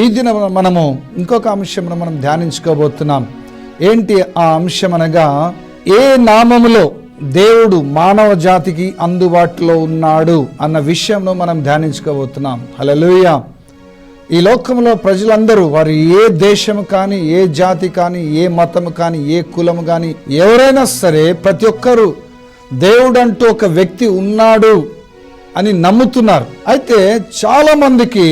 ఈ దిన మనము ఇంకొక అంశం మనం ధ్యానించుకోబోతున్నాం. ఏంటి ఆ అంశం అనగా ఏ నామములో దేవుడు మానవ జాతికి అందుబాటులో ఉన్నాడు అన్న విషయంలో మనం ధ్యానించుకోబోతున్నాం. హలలుయ ఈ లోకంలో ప్రజలందరూ వారు ఏ దేశము కానీ ఏ జాతి కానీ ఏ మతము కానీ ఏ కులము కానీ ఎవరైనా సరే ప్రతి ఒక్కరూ దేవుడు అంటూ ఒక వ్యక్తి ఉన్నాడు. అని నమ్ముతున్నారు. అయితే చాలా మందికి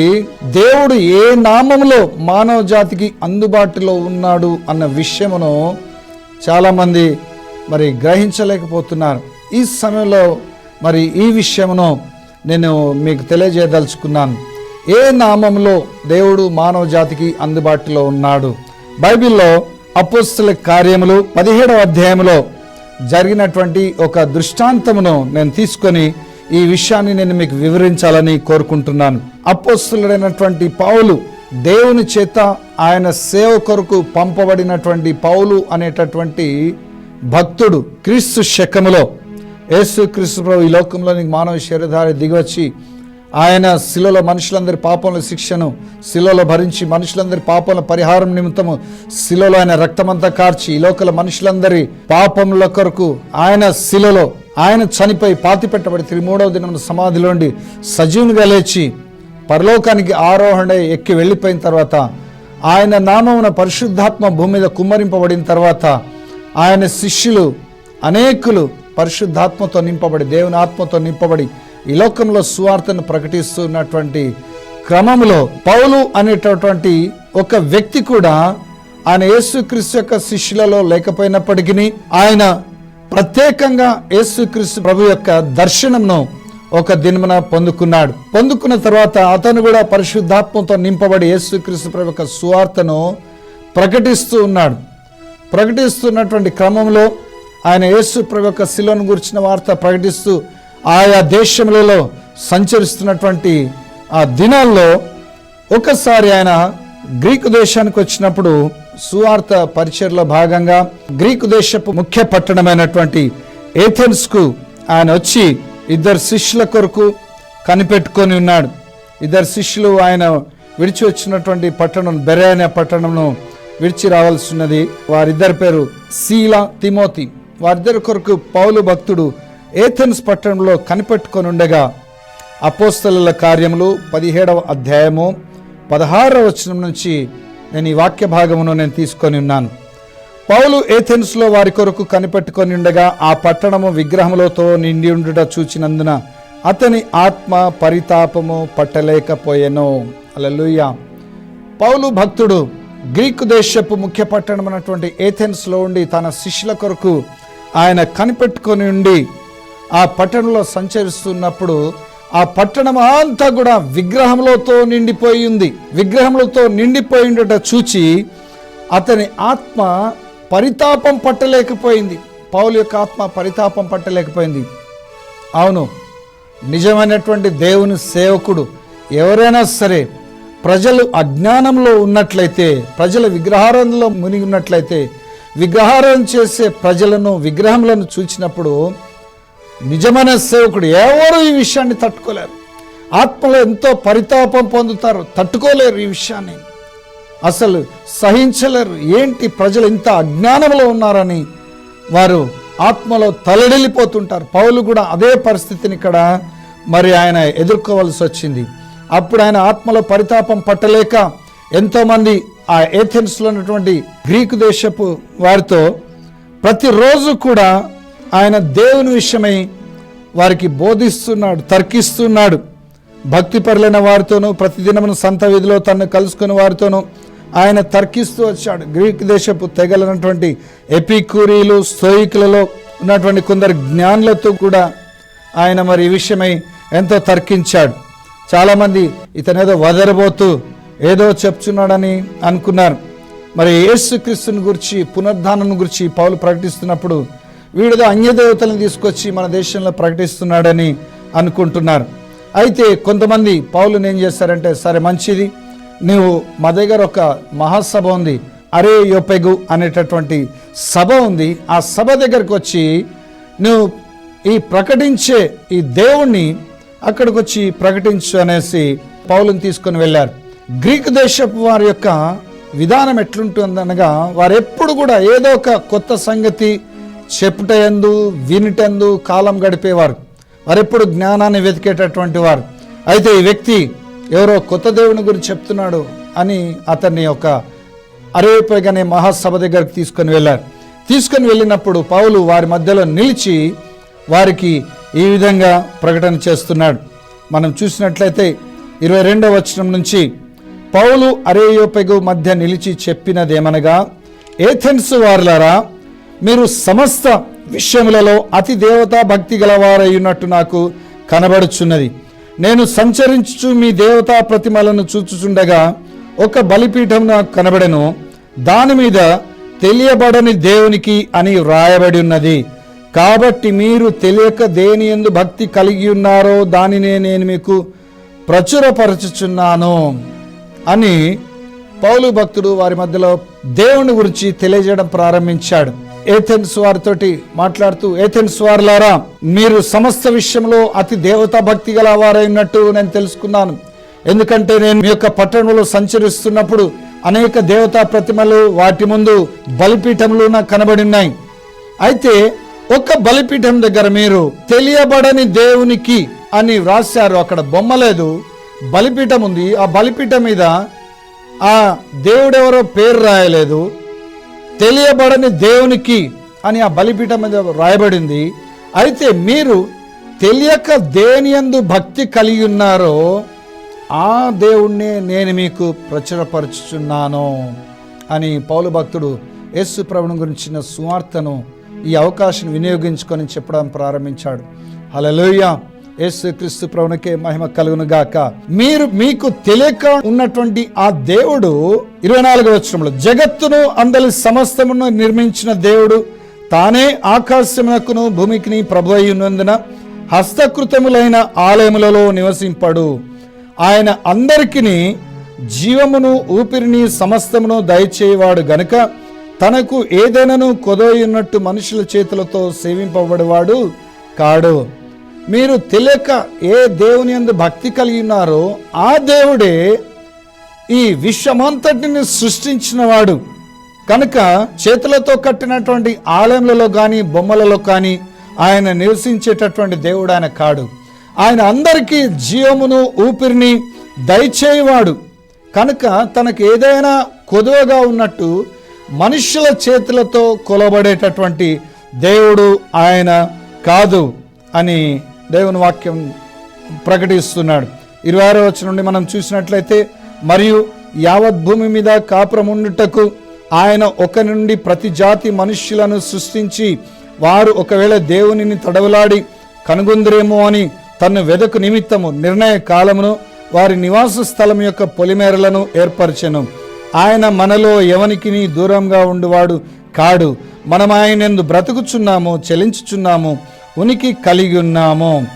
దేవుడు ఏ నామంలో మానవ జాతికి అందుబాటులో ఉన్నాడు అన్న విషయమును చాలా మంది మరి గ్రహించలేకపోతున్నారు. ఈ సమయంలో మరి ఈ విషయమును నేను మీకు తెలియజేయదలుచుకున్నాను. ఏ నామంలో దేవుడు మానవ జాతికి అందుబాటులో ఉన్నాడు? బైబిల్లో అపోస్తుల కార్యములు పదిహేడవ అధ్యాయంలో జరిగినటువంటి ఒక దృష్టాంతమును నేను తీసుకొని ఈ విషయాన్ని నేను మీకు వివరించాలని కోరుకుంటున్నాను. అపోస్తులైనటువంటి పావులు దేవుని చేత ఆయన సేవ కొరకు పంపబడినటువంటి పౌలు అనేటటువంటి భక్తుడు క్రీస్తు శకములో. యేసు క్రీస్తు ప్రభు ఈ లోకంలోని మానవ శరీరధారి దిగివచ్చి ఆయన శిలలో మనుషులందరి పాపముల శిక్షను శిలలో భరించి మనుషులందరి పాపముల పరిహారం నిమిత్తము శిలలో ఆయన రక్తమంతా కార్చి ఈ లోకల మనుషులందరి పాపముల కొరకు ఆయన శిలలో ఆయన చనిపోయి పాతి పెట్టబడి తిరిగి మూడవ దినం సమాధిలోండి సజీవునిగా లేచి పరలోకానికి ఆరోహణ ఎక్కి వెళ్ళిపోయిన తర్వాత ఆయన నామమున పరిశుద్ధాత్మ భూమి మీద కుమ్మరింపబడిన తర్వాత ఆయన శిష్యులు అనేకులు పరిశుద్ధాత్మతో నింపబడి దేవుని ఆత్మతో నింపబడి ఈ లోకంలో సువార్తను ప్రకటిస్తున్నటువంటి క్రమంలో పౌలు అనేటటువంటి ఒక వ్యక్తి కూడా ఆయన యేసుక్రీస్తు యొక్క శిష్యులలో లేకపోయినప్పటికీ ఆయన ప్రత్యేకంగా యేసుక్రీస్తు ప్రభు యొక్క దర్శనంను ఒక దినమున పొందుకున్నాడు. పొందుకున్న తర్వాత అతను కూడా పరిశుద్ధాత్మతో నింపబడి యేసుక్రీస్తు ప్రభు యొక్క సువార్తను ప్రకటిస్తూ ఉన్నాడు. ప్రకటిస్తున్నటువంటి క్రమంలో ఆయన యేసు ప్రభు యొక్క శిలోను గురించిన వార్త ప్రకటిస్తూ ఆయా దేశములలో సంచరిస్తున్నటువంటి ఆ దినాల్లో ఒకసారి ఆయన గ్రీకు దేశానికి వచ్చినప్పుడు సువార్త పరిచయలో భాగంగా గ్రీకు దేశపు ముఖ్య పట్టణమైనటువంటి ఏథెన్స్కు ఆయన వచ్చి ఇద్దరు శిష్యుల కొరకు కనిపెట్టుకొని ఉన్నాడు. ఇద్దరు శిష్యులు ఆయన విడిచి వచ్చినటువంటి పట్టణం బెరే అనే పట్టణంను విడిచి రావాల్సి ఉన్నది వారిద్దరి పేరు శీల తిమోతి. వారిద్దరి కొరకు పౌలు భక్తుడు ఏథెన్స్ పట్టణంలో కనిపెట్టుకొని ఉండగా అపోస్తల కార్యములు పదిహేడవ అధ్యాయము పదహారవ వచనం నుంచి నేను ఈ వాక్య భాగమును నేను తీసుకొని ఉన్నాను. పౌలు ఏథెన్స్లో వారి కొరకు కనిపెట్టుకొని ఉండగా ఆ పట్టణము విగ్రహములతో నిండి ఉండుట చూచినందున అతని ఆత్మ పరితాపము పట్టలేకపోయెను. అలలుయ పౌలు భక్తుడు గ్రీకు దేశపు ముఖ్య పట్టణం అన్నటువంటి ఏథెన్స్లో ఉండి తన శిష్యుల కొరకు ఆయన కనిపెట్టుకొని ఉండి ఆ పట్టణంలో సంచరిస్తున్నప్పుడు ఆ పట్టణం అంతా కూడా విగ్రహములతో నిండిపోయి ఉంది విగ్రహములతో నిండిపోయి ఉండట చూచి అతని ఆత్మ పరితాపం పట్టలేకపోయింది. పౌలు యొక్క ఆత్మ పరితాపం పట్టలేకపోయింది. అవును నిజమైనటువంటి దేవుని సేవకుడు ఎవరైనా సరే ప్రజలు అజ్ఞానంలో ఉన్నట్లయితే ప్రజల విగ్రహారంలో మునిగి ఉన్నట్లయితే విగ్రహారం చేసే ప్రజలను విగ్రహములను చూచినప్పుడు నిజమైన సేవకుడు ఎవరు ఈ విషయాన్ని తట్టుకోలేరు. ఆత్మలో ఎంతో పరితాపం పొందుతారు తట్టుకోలేరు ఈ విషయాన్ని. అసలు సహించలేరు. ఏంటి ప్రజలు ఇంత అజ్ఞానంలో ఉన్నారని వారు ఆత్మలో తలడిల్లిపోతుంటారు. పౌలు కూడా అదే పరిస్థితిని ఇక్కడ మరి ఆయన ఎదుర్కోవాల్సి వచ్చింది. అప్పుడు ఆయన ఆత్మలో పరితాపం పట్టలేక ఎంతోమంది ఆ ఏథెన్స్లో ఉన్నటువంటి గ్రీకు దేశపు వారితో ప్రతిరోజు కూడా ఆయన దేవుని విషయమై వారికి బోధిస్తున్నాడు తర్కిస్తున్నాడు. భక్తిపరులైన వారితోనూ ప్రతిదినమును సంత వీధిలో తను కలుసుకుని వారితోనూ ఆయన తర్కిస్తూ వచ్చాడు. గ్రీక్ దేశపు తెగలనటువంటి ఎపికూరీలు స్తోయికులలో ఉన్నటువంటి కొందరు జ్ఞానులతో కూడా ఆయన మరి ఈ విషయమై ఎంతో తర్కించాడు. చాలామంది ఇతనేదో వదరబోతూ ఏదో చెప్తున్నాడని అనుకున్నారు. మరి యేసుక్రీస్తుని గురించి పునరుద్ధానం గురించి పౌలు ప్రకటిస్తున్నప్పుడు వీడిదో అన్యదేవతలను తీసుకొచ్చి మన దేశంలో ప్రకటిస్తున్నాడని అనుకుంటున్నారు. అయితే కొంతమంది పౌలను ఏం చేస్తారంటే సరే మంచిది నువ్వు మా దగ్గర ఒక మహాసభ ఉంది అరే యోపెగు అనేటటువంటి సభ ఉంది ఆ సభ దగ్గరకు వచ్చి నువ్వు ఈ ప్రకటించే ఈ దేవుణ్ణి అక్కడికి వచ్చి ప్రకటించు అనేసి పౌలుని తీసుకొని వెళ్ళారు. గ్రీకు దేశపు వారి యొక్క విధానం ఎట్లుంటుందనగా వారు ఎప్పుడు కూడా ఏదో ఒక కొత్త సంగతి చెప్పుటయందు వినిటందు కాలం గడిపేవారు. వారెప్పుడు జ్ఞానాన్ని వెతికేటటువంటి వారు. అయితే ఈ వ్యక్తి ఎవరో కొత్త దేవుని గురించి చెప్తున్నాడు అని అతన్ని ఒక అరవైపైగానే మహాసభ దగ్గరకు తీసుకొని వెళ్ళారు. తీసుకొని వెళ్ళినప్పుడు పౌలు వారి మధ్యలో నిలిచి వారికి ఈ విధంగా ప్రకటన చేస్తున్నాడు. మనం చూసినట్లయితే ఇరవై రెండవ వచనం నుంచి పౌలు అరేయోపెగు మధ్య నిలిచి చెప్పినదేమనగా ఏథెన్స్ వారులారా మీరు సమస్త విషయములలో అతి దేవతా భక్తి గలవారయ్యున్నట్టు నాకు కనబడుచున్నది. నేను సంచరించుచు మీ దేవతా ప్రతిమలను చూచుచుండగా ఒక బలిపీఠం నాకు కనబడెను. దాని మీద తెలియబడని దేవునికి అని వ్రాయబడి ఉన్నది కాబట్టి మీరు తెలియక దేని ఎందు భక్తి కలిగి ఉన్నారో దానినే నేను మీకు ప్రచురపరచుచున్నాను అని పౌలు భక్తుడు వారి మధ్యలో దేవుని గురించి తెలియజేయడం ప్రారంభించాడు. ఏథెన్స్ వారితోటి మాట్లాడుతూ ఏథెన్స్ వారులారా మీరు సమస్త విషయంలో అతి దేవతా భక్తి గల వారైనట్టు నేను తెలుసుకున్నాను. ఎందుకంటే నేను మీ యొక్క పట్టణంలో సంచరిస్తున్నప్పుడు అనేక దేవతా ప్రతిమలు వాటి ముందు బలిపీఠములు నాకు కనబడి ఉన్నాయి అయితే ఒక బలిపీఠం దగ్గర మీరు తెలియబడని దేవునికి అని వ్రాశారు. అక్కడ బొమ్మ లేదు బలిపీఠం ఉంది. ఆ బలిపీఠం మీద ఆ దేవుడెవరో పేరు రాయలేదు. తెలియబడని దేవునికి అని ఆ బలిపీఠం మీద రాయబడింది. అయితే మీరు తెలియక దేని ఎందు భక్తి కలిగి ఉన్నారో ఆ దేవుణ్ణి నేను మీకు ప్రచురపరుచుచున్నాను అని పౌలు భక్తుడు యేసు ప్రభుని గురించిన సువార్తను ఈ అవకాశం వినియోగించుకొని చెప్పడం ప్రారంభించాడు. హలలోయ యేసు క్రీస్తు ప్రభునికే మహిమ కలుగును గాక మీరు మీకు తెలియక ఉన్నటువంటి ఆ దేవుడు ఇరవై నాలుగు వచ్చరంలో జగత్తును అందరి సమస్తమును నిర్మించిన దేవుడు తానే ఆకాశమునకును భూమికిని ప్రభు ఉన్నందున హస్తకృతములైన ఆలయములలో నివసింపడు. ఆయన అందరికీ జీవమును ఊపిరిని సమస్తమును దయచేయవాడు గనుక తనకు ఏదైనాను కొదోయున్నట్టు మనుషుల చేతులతో సేవింపబడేవాడు కాడు. మీరు తెలియక ఏ దేవుని యందు భక్తి కలిగి ఉన్నారో ఆ దేవుడే ఈ విశ్వమంతటిని సృష్టించినవాడు. కనుక చేతులతో కట్టినటువంటి ఆలయంలలో కానీ బొమ్మలలో కానీ ఆయన నివసించేటటువంటి దేవుడు ఆయన కాడు. ఆయన అందరికీ జీవమును ఊపిరిని దయచేయవాడు. కనుక తనకు ఏదైనా కొదువగా ఉన్నట్టు మనుషుల చేతులతో కొలబడేటటువంటి దేవుడు ఆయన కాదు అని దేవుని వాక్యం ప్రకటిస్తున్నాడు. ఇరవై ఆరో వచ్చిన నుండి మనం చూసినట్లయితే మరియు యావత్ భూమి మీద కాపురముండుటకు ఆయన ఒక నుండి ప్రతి జాతి మనుష్యులను సృష్టించి వారు ఒకవేళ దేవునిని తడవలాడి కనుగొందరేమో అని తను వెదకు నిమిత్తము నిర్ణయ కాలమును వారి నివాస స్థలం యొక్క పొలిమేరలను ఏర్పరచెను. ఆయన మనలో ఎవనికి దూరంగా ఉండువాడు కాడు. మనం ఆయనందు బ్రతుకుచున్నాము చెలించుచున్నాము ఉనికి కలిగి ఉన్నాము.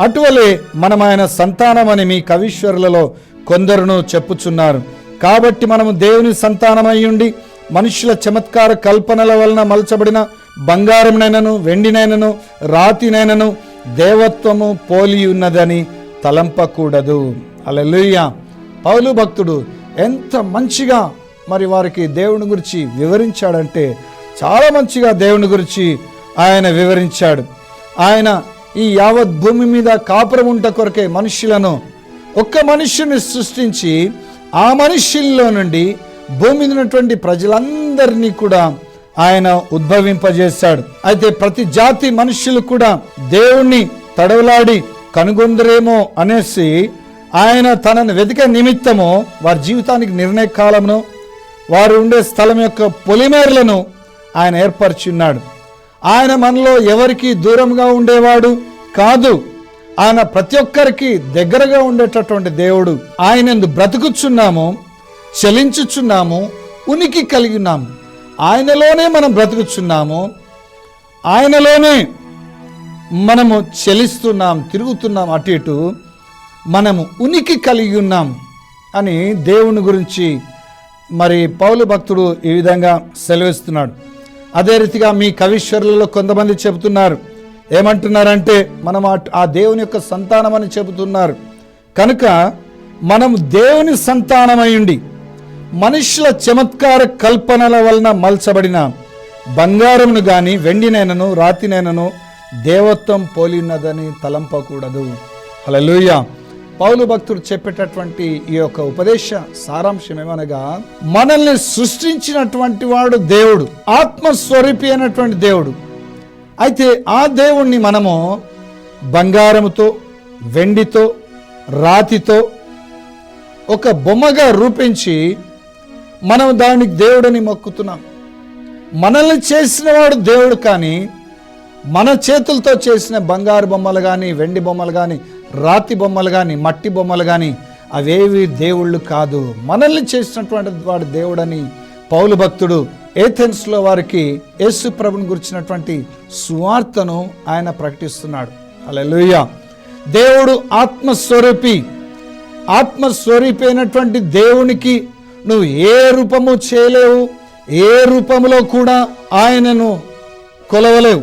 అటువలే మనం ఆయన సంతానమని మీ కవీశ్వరులలో కొందరును చెప్పుచున్నారు. కాబట్టి మనము దేవుని సంతానమై ఉండి మనుషుల చమత్కార కల్పనల వలన మలచబడిన బంగారంనైనను వెండినైనను రాతినైనను దేవత్వము పోలి ఉన్నదని తలంపకూడదు. అలలుయ్య పౌలు భక్తుడు ఎంత మంచిగా మరి వారికి దేవుని గురించి వివరించాడంటే చాలా మంచిగా దేవుని గురించి ఆయన వివరించాడు. ఆయన ఈ యావత్ భూమి మీద కాపురం ఉంట కొరకే మనుష్యులను ఒక్క మనుష్యుని సృష్టించి ఆ మనుష్యుల్లో నుండి భూమి మీద ఉన్నటువంటి ప్రజలందరినీ కూడా ఆయన ఉద్భవింపజేశాడు. అయితే ప్రతి జాతి మనుష్యులు కూడా దేవుణ్ణి తడవలాడి కనుగొందరేమో అనేసి ఆయన తనను వెతికే నిమిత్తము వారి జీవితానికి నిర్ణయ కాలమును వారు ఉండే స్థలం యొక్క పొలిమేర్లను ఆయన ఏర్పరిచున్నాడు. ఆయన మనలో ఎవరికి దూరంగా ఉండేవాడు కాదు. ఆయన ప్రతి ఒక్కరికి దగ్గరగా ఉండేటటువంటి దేవుడు. ఆయన బ్రతుకుచున్నాము చలించుచున్నాము ఉనికి కలిగి ఉన్నాము. ఆయనలోనే మనం బ్రతుకుచున్నాము. ఆయనలోనే మనము చలిస్తున్నాం తిరుగుతున్నాం అటు ఇటు మనము ఉనికి కలిగి ఉన్నాం అని దేవుని గురించి మరి పౌలు భక్తుడు ఈ విధంగా సెలవిస్తున్నాడు. అదే రీతిగా మీ కవీశ్వరులలో కొంతమంది చెబుతున్నారు. ఏమంటున్నారంటే మనం ఆ- దేవుని యొక్క సంతానం అని చెబుతున్నారు. కనుక మనం దేవుని సంతానమైండి మనుషుల చమత్కార కల్పనల వలన మలచబడిన బంగారమును గాని వెండినైనను రాతినైనను దేవత్వం పోలినదని తలంపకూడదు. హల్లెలూయా. పౌలు భక్తుడు చెప్పేటటువంటి ఈ యొక్క ఉపదేశ సారాంశం ఏమనగా మనల్ని సృష్టించినటువంటి వాడు దేవుడు ఆత్మస్వరూపి అయినటువంటి దేవుడు. అయితే ఆ దేవుణ్ణి మనము బంగారముతో వెండితో రాతితో ఒక బొమ్మగా రూపించి మనం దానికి దేవుడని మొక్కుతున్నాం. మనల్ని చేసినవాడు దేవుడు కానీ మన చేతులతో చేసిన బంగారు బొమ్మలు కానీ వెండి బొమ్మలు కానీ రాతి బొమ్మలు కానీ మట్టి బొమ్మలు కానీ అవేవి దేవుళ్ళు కాదు. మనల్ని చేసినటువంటి వాడు దేవుడని పౌలు భక్తుడు ఏథెన్స్లో వారికి యేసు ప్రభుని గురించినటువంటి సువార్తను ఆయన ప్రకటిస్తున్నాడు. అలా దేవుడు ఆత్మస్వరూపి. ఆత్మస్వరూపి అయినటువంటి దేవునికి నువ్వు ఏ రూపము చేయలేవు ఏ రూపంలో కూడా ఆయనను కొలవలేవు.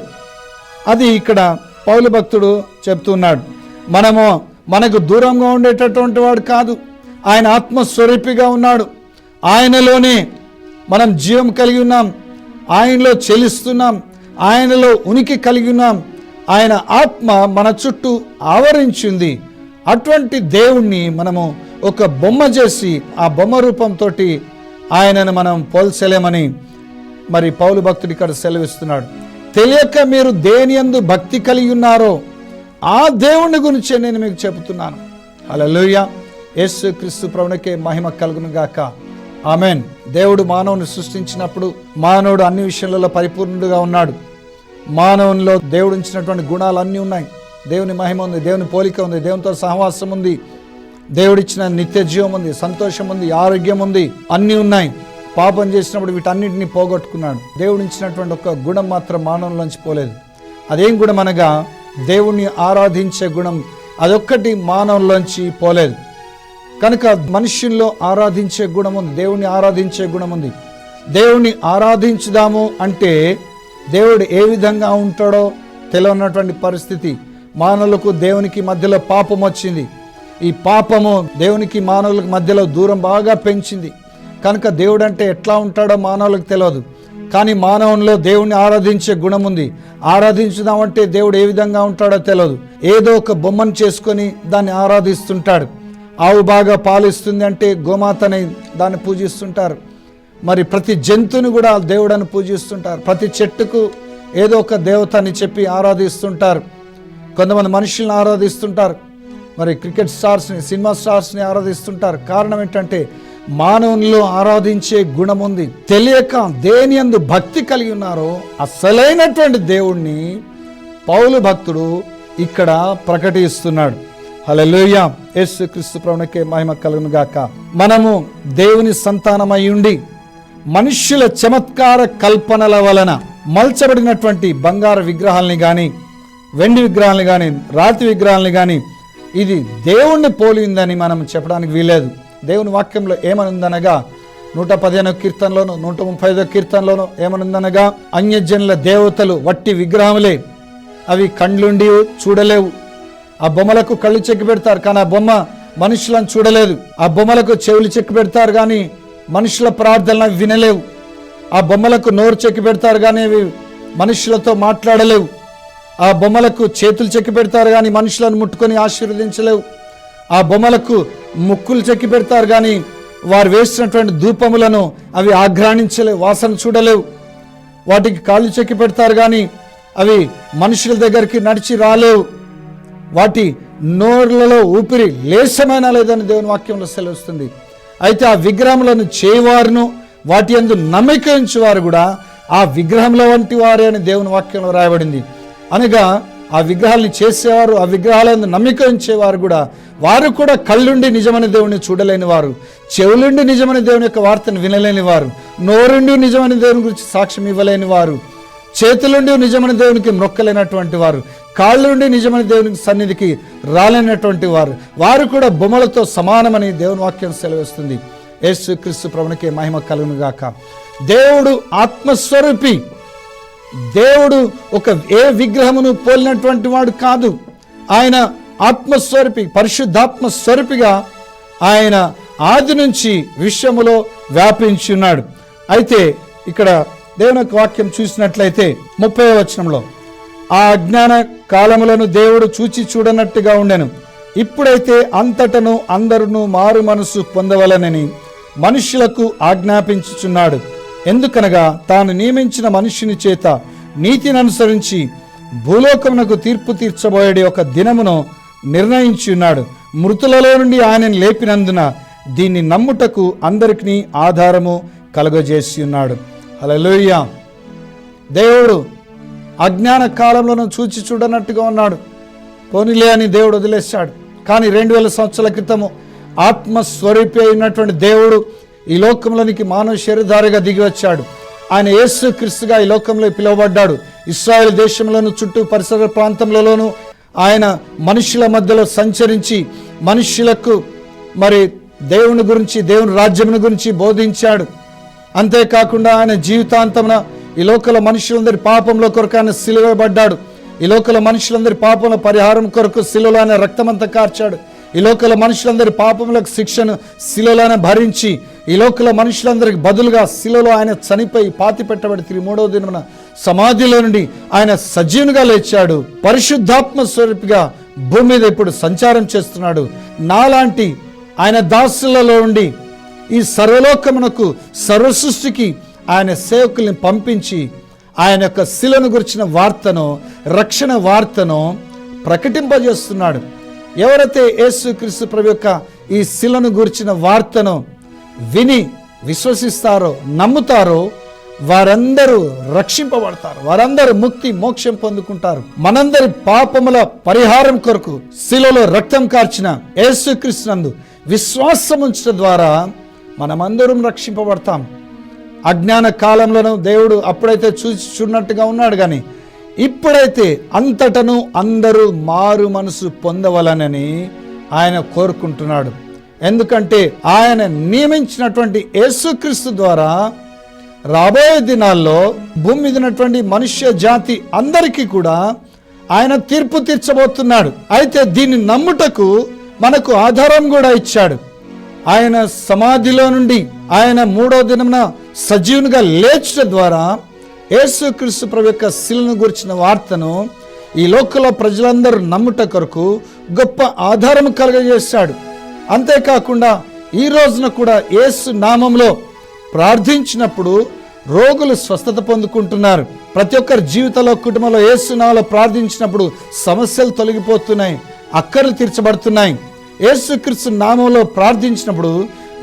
అది ఇక్కడ పౌలు భక్తుడు చెప్తున్నాడు. మనము మనకు దూరంగా ఉండేటటువంటి వాడు కాదు. ఆయన ఆత్మస్వరూపిగా ఉన్నాడు. ఆయనలోనే మనం జీవం కలిగి ఉన్నాం. ఆయనలో చెలిస్తున్నాం. ఆయనలో ఉనికి కలిగి ఉన్నాం. ఆయన ఆత్మ మన చుట్టూ ఆవరించింది. అటువంటి దేవుణ్ణి మనము ఒక బొమ్మ చేసి ఆ బొమ్మ రూపంతో ఆయనను మనం పోల్చలేమని మరి పౌలు భక్తుడు ఇక్కడ సెలవిస్తున్నాడు. తెలియక మీరు దేని ఎందు భక్తి కలిగి ఉన్నారో ఆ దేవుని గురించే నేను మీకు చెబుతున్నాను. హల్లెలూయా. యేసు క్రీస్తు ప్రవణకే మహిమ కలుగును గాక. ఆమెన్. దేవుడు మానవుని సృష్టించినప్పుడు మానవుడు అన్ని విషయాలలో పరిపూర్ణుడుగా ఉన్నాడు. మానవునిలో దేవుడు ఉంచినటువంటి గుణాలు అన్నీ ఉన్నాయి. దేవుని మహిమ ఉంది దేవుని పోలిక ఉంది దేవునితో సహవాసం ఉంది. దేవుడిచ్చిన నిత్య జీవం ఉంది సంతోషం ఉంది ఆరోగ్యం ఉంది అన్నీ ఉన్నాయి. పాపం చేసినప్పుడు వీటన్నిటిని పోగొట్టుకున్నాడు. దేవుడు ఇచ్చినటువంటి ఒక గుణం మాత్రం మానవుల్లోంచి పోలేదు. అదేం గుణం అనగా దేవుణ్ణి ఆరాధించే గుణం అదొక్కటి మానవుల్లోంచి పోలేదు. కనుక మనుష్యుల్లో ఆరాధించే గుణం ఉంది దేవుణ్ణి ఆరాధించే గుణం ఉంది. దేవుణ్ణి ఆరాధించుదాము అంటే దేవుడు ఏ విధంగా ఉంటాడో తెలియనటువంటి పరిస్థితి. మానవులకు దేవునికి మధ్యలో పాపం వచ్చింది. ఈ పాపము దేవునికి మానవులకు మధ్యలో దూరం బాగా పెంచింది. కనుక దేవుడు అంటే ఎట్లా ఉంటాడో మానవులకు తెలియదు. కానీ మానవునిలో దేవుణ్ణి ఆరాధించే గుణం ఉంది. ఆరాధించుదామంటే దేవుడు ఏ విధంగా ఉంటాడో తెలియదు ఏదో ఒక బొమ్మను చేసుకొని దాన్ని ఆరాధిస్తుంటాడు. ఆవు బాగా పాలిస్తుంది అంటే గోమాతని దాన్ని పూజిస్తుంటారు. మరి ప్రతి జంతువుని కూడా దేవుడని పూజిస్తుంటారు. ప్రతి చెట్టుకు ఏదో ఒక దేవతని చెప్పి ఆరాధిస్తుంటారు. కొంతమంది మనుషుల్ని ఆరాధిస్తుంటారు. మరి క్రికెట్ స్టార్స్ని సినిమా స్టార్స్ని ఆరాధిస్తుంటారు. కారణం ఏంటంటే మానవునిలో ఆరాధించే గుణం ఉంది తెలియక దేని అందు భక్తి కలిగి ఉన్నారో అసలైనటువంటి దేవుణ్ణి పౌలు భక్తుడు ఇక్కడ ప్రకటిస్తున్నాడు. హల్లెలూయా. యేసు క్రీస్తు ప్రవణకే మహిమ కలుగును గాక మనము దేవుని సంతానమై ఉండి మనుష్యుల చమత్కార కల్పనల వలన మల్చబడినటువంటి బంగారు విగ్రహాలని కానీ వెండి విగ్రహాలని కానీ రాతి విగ్రహాలని కానీ ఇది దేవుణ్ణి పోలిందని మనం చెప్పడానికి వీలేదు దేవుని వాక్యంలో ఏమనుందనగా నూట పదిహేను కీర్తనలోను నూట ముప్పై ఐదో కీర్తనలోను ఏమనుందనగా అన్యజనుల దేవతలు వట్టి విగ్రహములే అవి కండ్లుండి చూడలేవు. ఆ బొమ్మలకు కళ్ళు చెక్కి పెడతారు కానీ ఆ బొమ్మ మనుషులను చూడలేదు. ఆ బొమ్మలకు చెవులు చెక్కి పెడతారు కానీ మనుషుల ప్రార్థనలు వినలేవు. ఆ బొమ్మలకు నోరు చెక్కి పెడతారు కానీ అవి మనుషులతో మాట్లాడలేవు. ఆ బొమ్మలకు చేతులు చెక్కి పెడతారు కానీ మనుషులను ముట్టుకొని ఆశీర్వదించలేవు. ఆ బొమ్మలకు ముక్కులు చెక్కి పెడతారు కానీ వారు వేసినటువంటి ధూపములను అవి ఆఘ్రాణించలేవు వాసన చూడలేవు. వాటికి కాళ్ళు చెక్కి పెడతారు కానీ అవి మనుషుల దగ్గరికి నడిచి రాలేవు. వాటి నోర్లలో ఊపిరి లేసమైనా లేదని దేవుని వాక్యంలో సెలవుస్తుంది. అయితే ఆ విగ్రహములను చేయవారును వాటి యందు నమ్మిక కూడా ఆ విగ్రహంలో వంటి వారే అని దేవుని వాక్యంలో రాయబడింది. అనగా ఆ విగ్రహాలని చేసేవారు ఆ విగ్రహాలను నమ్మిక ఉంచేవారు కూడా. వారు కూడా కళ్ళుండి నిజమైన దేవుని చూడలేని వారు. చెవులుండి నిజమైన దేవుని యొక్క వార్తను వినలేని వారు. నోరుండి నిజమైన దేవుని గురించి సాక్ష్యం ఇవ్వలేని వారు. చేతులుండి నిజమైన దేవునికి మొక్కలేనటువంటి వారు. కాళ్ళుండి నిజమైన దేవునికి సన్నిధికి రాలేనటువంటి వారు. వారు కూడా బొమ్మలతో సమానమని దేవుని వాక్యం సెలవిస్తుంది. యేసు క్రీస్తు ప్రభునికి మహిమ కలుగునుగాక. దేవుడు ఆత్మస్వరూపి. దేవుడు ఒక ఏ విగ్రహమును పోలినటువంటి వాడు కాదు. ఆయన ఆత్మస్వరూపి పరిశుద్ధాత్మ స్వరూపిగా ఆయన ఆది నుంచి విశ్వములో వ్యాపించి ఉన్నాడు. అయితే ఇక్కడ దేవుని యొక్క వాక్యం చూసినట్లయితే ముప్పై వచనంలో ఆ అజ్ఞాన కాలములను దేవుడు చూచి చూడనట్టుగా ఉండెను. ఇప్పుడైతే అంతటను అందరును మారు మనసు పొందవలనని మనుషులకు ఆజ్ఞాపించుచున్నాడు. ఎందుకనగా తాను నియమించిన మనుష్యుని చేత నీతిని అనుసరించి భూలోకమునకు తీర్పు తీర్చబోయేది ఒక దినమును నిర్ణయించి ఉన్నాడు. మృతులలో నుండి ఆయనను లేపినందున దీన్ని నమ్ముటకు అందరికీ ఆధారము కలుగజేసి ఉన్నాడు. హల్లెలూయా. దేవుడు అజ్ఞాన కాలంలోనూ చూచి చూడనట్టుగా ఉన్నాడు. పోనీలే అని దేవుడు వదిలేశాడు. కానీ రెండు వేల సంవత్సరాల క్రితము ఆత్మస్వరూపి అయినటువంటి దేవుడు ఈ లోకంలోనికి మానవ శరీరధారిగా దిగి వచ్చాడు. ఆయన యేసు క్రీస్తుగా ఈ లోకంలో పిలువబడ్డాడు. ఇస్రాయేల్ దేశంలోను చుట్టూ పరిసర ప్రాంతంలోనూ ఆయన మనుషుల మధ్యలో సంచరించి మనుష్యులకు మరి దేవుని గురించి దేవుని రాజ్యముని గురించి బోధించాడు. అంతేకాకుండా ఆయన జీవితాంతమున ఈ లోకల మనుషులందరి పాపంలో కొరకు ఆయన సిలువబడ్డాడు. ఈ లోకల మనుషులందరి పాపంలో పరిహారం కొరకు శిలువలో ఆయన రక్తమంతా కార్చాడు. ఈ లోకల మనుషులందరి పాపములకు శిక్షను శిలలోనే భరించి ఈ లోకల మనుషులందరికి బదులుగా శిలలో ఆయన చనిపోయి పాతి పెట్టబడి తిరిగి మూడవ దినమున సమాధిలో నుండి ఆయన సజీవునిగా లేచాడు. పరిశుద్ధాత్మ స్వరూపిగా భూమి మీద ఇప్పుడు సంచారం చేస్తున్నాడు. నాలాంటి ఆయన దాసులలో ఉండి ఈ సర్వలోకమునకు సర్వసృష్టికి ఆయన సేవకుల్ని పంపించి ఆయన యొక్క శిలను గురించిన వార్తను రక్షణ వార్తను ప్రకటింపజేస్తున్నాడు. ఎవరైతే యేసు క్రీస్తు ప్రభు యొక్క ఈ శిలను గురించిన వార్తను విని విశ్వసిస్తారో నమ్ముతారో వారందరూ రక్షింపబడతారు వారందరూ ముక్తి మోక్షం పొందుకుంటారు. మనందరి పాపముల పరిహారం కొరకు శిలలో రక్తం కార్చిన యేసుక్రీస్తునందు విశ్వాసం ఉంచడం ద్వారా మనమందరం రక్షింపబడతాం. అజ్ఞాన కాలంలోనూ దేవుడు అప్పుడైతే చూసి చూడనట్టుగా ఉన్నాడు కానీ ఇప్పుడైతే అంతటను అందరూ మారు మనసు పొందవలనని ఆయన కోరుకుంటున్నాడు. ఎందుకంటే ఆయన నియమించినటువంటి యేసుక్రీస్తు ద్వారా రాబోయే దినాల్లో భూమి మీద ఉన్నటువంటి మనుష్య జాతి అందరికీ కూడా ఆయన తీర్పు తీర్చబోతున్నాడు. అయితే దీన్ని నమ్ముటకు మనకు ఆధారం కూడా ఇచ్చాడు. ఆయన సమాధిలో నుండి ఆయన మూడో దినమున సజీవునిగా లేచట ద్వారా యేసుక్రీస్తు ప్రభు యొక్క శిలను గురించిన వార్తను ఈ లోకంలో ప్రజలందరూ నమ్ముట కొరకు గొప్ప ఆధారం కలగజేశాడు అంతేకాకుండా ఈ రోజున కూడా యేసు నామంలో ప్రార్థించినప్పుడు రోగులు స్వస్థత పొందుకుంటున్నారు. ప్రతి ఒక్కరి జీవితంలో కుటుంబంలో యేసు ఏసునాలో ప్రార్థించినప్పుడు సమస్యలు తొలగిపోతున్నాయి అక్కర్లు తీర్చబడుతున్నాయి. యేసుక్రీస్తు నామంలో ప్రార్థించినప్పుడు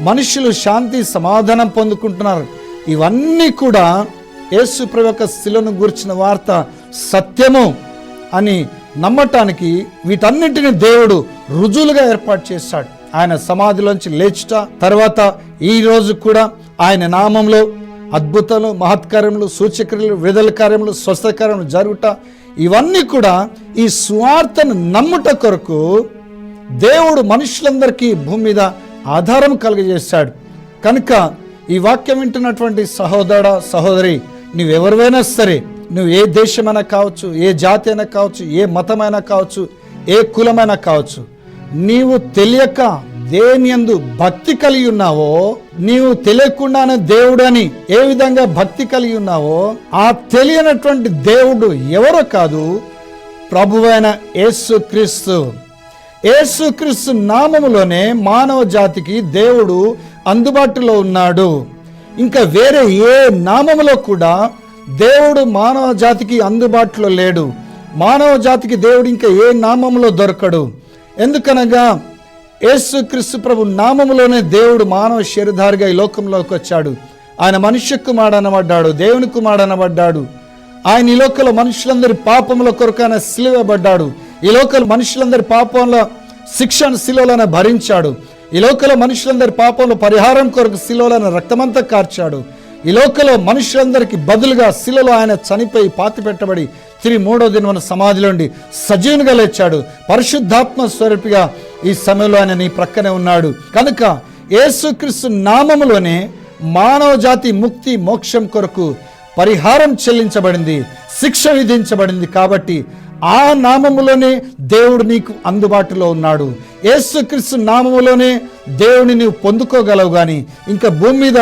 మనుషులు శాంతి సమాధానం పొందుకుంటున్నారు. ఇవన్నీ కూడా యేసు ప్రభు యొక్క శిలను గురించిన వార్త సత్యము అని నమ్మటానికి వీటన్నిటిని దేవుడు రుజువులుగా ఏర్పాటు చేశాడు. ఆయన సమాధిలోంచి లేచుట తర్వాత ఈ రోజు కూడా ఆయన నామంలో అద్భుతాలు మహత్కార్యములు సూచక్రియలు విడుదల కార్యములు స్వస్థకార్యములు జరుగుట ఇవన్నీ కూడా ఈ స్వార్థను నమ్ముట కొరకు దేవుడు మనుషులందరికీ భూమి మీద ఆధారం కలుగజేశాడు. కనుక ఈ వాక్యం వింటున్నటువంటి సహోదర సహోదరి నువ్వెవరివైనా సరే నువ్వు ఏ దేశమైనా కావచ్చు ఏ జాతి అయినా కావచ్చు ఏ మతమైనా కావచ్చు ఏ కులమైనా కావచ్చు నీవు తెలియక దేని ఎందు భక్తి కలిగి ఉన్నావో నీవు తెలియకుండానే దేవుడని ఏ విధంగా భక్తి కలిగి ఉన్నావో ఆ తెలియనటువంటి దేవుడు ఎవరో కాదు ప్రభువైన యేసు క్రీస్తు. యేసుక్రీస్తు నామములోనే మానవ జాతికి దేవుడు అందుబాటులో ఉన్నాడు. ఇంకా వేరే ఏ నామములో కూడా దేవుడు మానవ జాతికి అందుబాటులో లేడు. మానవ జాతికి దేవుడు ఇంకా ఏ నామములో దొరకడు. ఎందుకనగా యేసుక్రీస్తు ప్రభు నామములోనే దేవుడు మానవ శరీరధారిగా ఈ లోకంలోకి వచ్చాడు. ఆయన మనుష్య కుమారనబడ్డాడు దేవుని కుమారనబడ్డాడు ఆయన ఈ లోకల మనుషులందరి పాపముల కొరకు ఆయన సిలువబడ్డాడు. ఈ లోకల మనుషులందరి పాపంలో శిక్షను శిలువలను భరించాడు. ఈ లోకల మనుషులందరి పాపంలో పరిహారం కొరకు శిలోలను రక్తమంతా కార్చాడు. ఈ లోకలో మనుషులందరికీ బదులుగా శిలలో ఆయన చనిపోయి పాతి పెట్టబడి తిరిగి మూడో దినమున సమాధిలోండి సజీవునిగా లేచాడు. పరిశుద్ధాత్మ స్వరూపిగా ఈ సమయంలో ఆయన నీ ప్రక్కనే ఉన్నాడు. కనుక యేసుక్రీస్తు నామములోనే మానవ జాతి ముక్తి మోక్షం కొరకు పరిహారం చెల్లించబడింది శిక్ష విధించబడింది కాబట్టి ఆ నామములోనే దేవుడు నీకు అందుబాటులో ఉన్నాడు. యేసుక్రీస్తు నామములోనే దేవుని నీవు పొందుకోగలవు కానీ ఇంకా భూమి మీద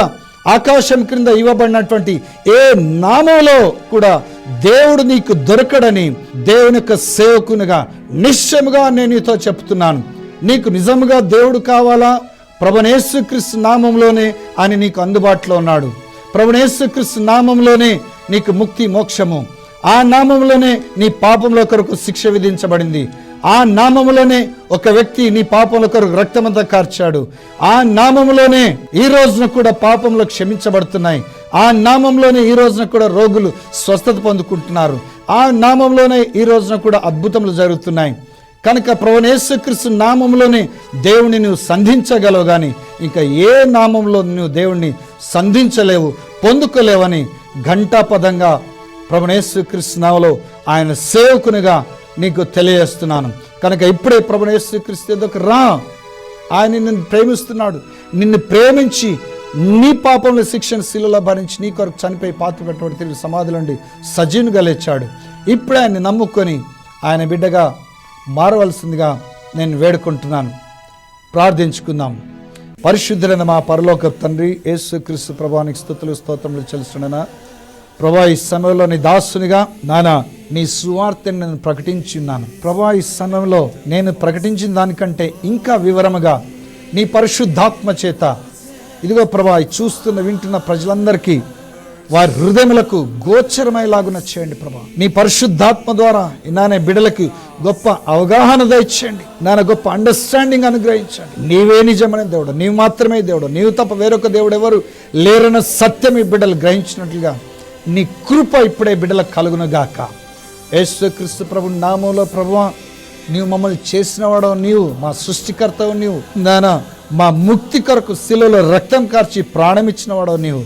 ఆకాశం క్రింద ఇవ్వబడినటువంటి ఏ నామంలో కూడా దేవుడు నీకు దొరకడని దేవుని యొక్క సేవకునిగా నిశ్చయముగా నేను నీతో చెప్తున్నాను. నీకు నిజముగా దేవుడు కావాలా? ప్రభునేశ్వక్రీస్తు నామంలోనే ఆయన నీకు అందుబాటులో ఉన్నాడు. ప్రభునేశ్వక్రీస్తు నామంలోనే నీకు ముక్తి మోక్షము. ఆ నామంలోనే నీ పాపంలో కొరకు శిక్ష విధించబడింది. ఆ నామములోనే ఒక వ్యక్తి నీ పాపముల కొరకు రక్తమంతా కార్చాడు. ఆ నామములోనే ఈ రోజున కూడా పాపంలో క్షమించబడుతున్నాయి. ఆ నామంలోనే ఈ రోజున కూడా రోగులు స్వస్థత పొందుకుంటున్నారు. ఆ నామంలోనే ఈ రోజున కూడా అద్భుతములు జరుగుతున్నాయి. కనుక ప్రవణేశ్వక్రీస్తు నామంలోనే దేవుని నువ్వు సంధించగలవు కానీ ఇంకా ఏ నామంలో నువ్వు దేవుణ్ణి సంధించలేవు పొందుకోలేవని ఘంటాపదంగా ప్రభునేశ్వక్రీస్తు కృష్ణలో ఆయన సేవకునిగా నీకు తెలియజేస్తున్నాను. కనుక ఇప్పుడే ప్రభునేశ్వక్రీస్తు ఎదుకు రా? ఆయన నిన్ను ప్రేమిస్తున్నాడు. నిన్ను ప్రేమించి నీ పాపంలో శిక్షణ శిలలో భరించి నీ కొరకు చనిపోయి పాత్ర పెట్టబడి తిరిగి సమాధులండి సజీవునిగా లేచాడు. ఇప్పుడే ఆయన్ని నమ్ముకొని ఆయన బిడ్డగా మారవలసిందిగా నేను వేడుకుంటున్నాను. ప్రార్థించుకుందాం. పరిశుద్ధులైన మా పరలోక తండ్రి యేసు క్రీస్తు ప్రభానికి స్థుతులు స్తోత్రములు చెల్లిస్తున్నా ప్రభా ఈ సమయంలో నీ దాసునిగా నానా నీ సువార్తని నేను ప్రకటించున్నాను ప్రభా ఈ సమయంలో నేను ప్రకటించిన దానికంటే ఇంకా వివరముగా నీ పరిశుద్ధాత్మ చేత ఇదిగో ప్రభా చూస్తున్న వింటున్న ప్రజలందరికీ వారి హృదయములకు గోచరమయ్యేలాగున చేయండి ప్రభా. నీ పరిశుద్ధాత్మ ద్వారా నానే బిడలకి గొప్ప అవగాహన దయచేయండి. నాన్న గొప్ప అండర్స్టాండింగ్ అనుగ్రహించండి. నీవే నిజమైన దేవుడు నీవు మాత్రమే దేవుడు నీవు తప్ప వేరొక దేవుడు ఎవరు లేరన్న సత్యం ఈ బిడ్డలు గ్రహించినట్లుగా నీ కృప ఇప్పుడే బిడ్డలకు కలుగునగాక. యేసుక్రీస్తు ప్రభు నామంలో ప్రభు నీవు మమ్మల్ని చేసినవాడవు నీవు మా సృష్టికర్తవు నీవు. నానా మా ముక్తి కొరకు శిలలో రక్తం కార్చి ప్రాణం ఇచ్చినవాడో నీవు.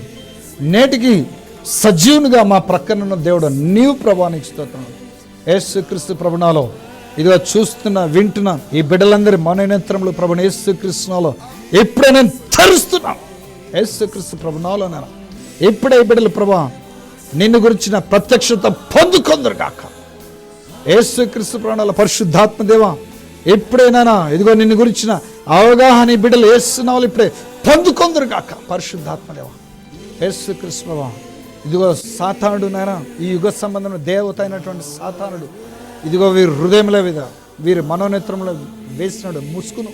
నేటికి సజీవునిగా మా ప్రక్కనున్న దేవుడు నీవు ప్రభానికి స్తోత్రం. యేసుక్రీస్తు ప్రభునాలో ఇదిగో చూస్తున్న వింటున్న ఈ బిడ్డలందరి మననేత్రములు ప్రభుని యేసుక్రీస్తునాలో ఎప్పుడైనా తరుస్తున్నాం తరుస్తున్నాను. యేసుక్రీస్తు ప్రభునాలో నేను ఎప్పుడే బిడ్డలు ప్రభా నిన్ను గురించిన ప్రత్యక్షత పొందుకొందరు కాక యేసుక్రీస్తు ప్రాణాల పరిశుద్ధాత్మ దేవా ఎప్పుడైనా ఇదిగో నిన్ను గురించిన అవగాహన ఈ బిడ్డలు వేస్తున్నావు ఇప్పుడే పొందుకొందరు కాక పరిశుద్ధాత్మ దేవా. యేసుక్రీస్తు ప్రభా ఇదిగో సాతానుడు నాయన ఈ యుగ సంబంధం దేవత అయినటువంటి సాతానుడు ఇదిగో వీరి హృదయంలో మీద వీరి మనోనేత్రంలో వేసినాడు ముసుకును.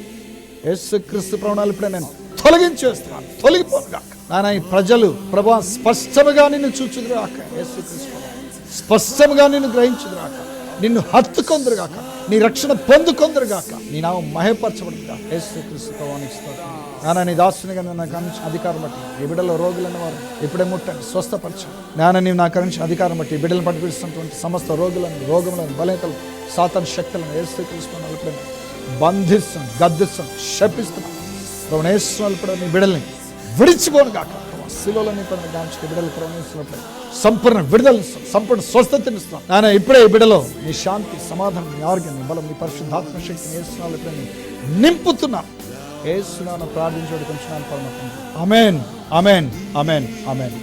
యేసుక్రీస్తు ప్రాణాలు ఇప్పుడే నేను తొలగించేస్తున్నాను తొలగిపోను నాయన ఈ ప్రజలు ప్రభా స్పష్టముగా నిన్ను చూచుదురాక యేసుక్రీస్తు స్పష్టముగా నిన్ను గ్రహించుదురాక నిన్ను హత్తుకొందరుగాక. నీ రక్షణ పొందుకొందరుగాక. నీ నామం మహపరచబడుగా యేసుక్రీస్తు ప్రభానికి నీ దాసునిగా నువ్వు నాకు అనుంచి అధికారం బట్టి ఈ బిడ్డలో రోగులన్న వారు ఇప్పుడే ముట్టండి స్వస్థపరచండి. నాన్న నీవు నాకు అనుంచి అధికారం బట్టి ఈ బిడ్డలను సమస్త రోగులను రోగములను బలహీతలు సాతన శక్తులను యేసుక్రీస్తు ఇప్పుడే బంధిస్తాం గద్దిస్తాం శపిస్తున్నాం. ప్రవణేశ్వరాలు కూడా నీ బిడ్డల్ని విడిచిపోను కాక శిలోలో నీ గాంచి బిడ్డలు సంపూర్ణ విడుదలనిస్తాం సంపూర్ణ స్వస్థతనిస్తాం నాయన ఇప్పుడే ఈ బిడ్డలో నీ శాంతి సమాధానం నీ ఆరోగ్యం నీ బలం నీ పరిశుద్ధాత్మ శక్తిని వేస్తున్నాను ఇప్పుడు నేను నింపుతున్నాను ఏసునాను ప్రార్థించడం కొంచెం అమెన్ అమెన్ అమెన్ అమెన్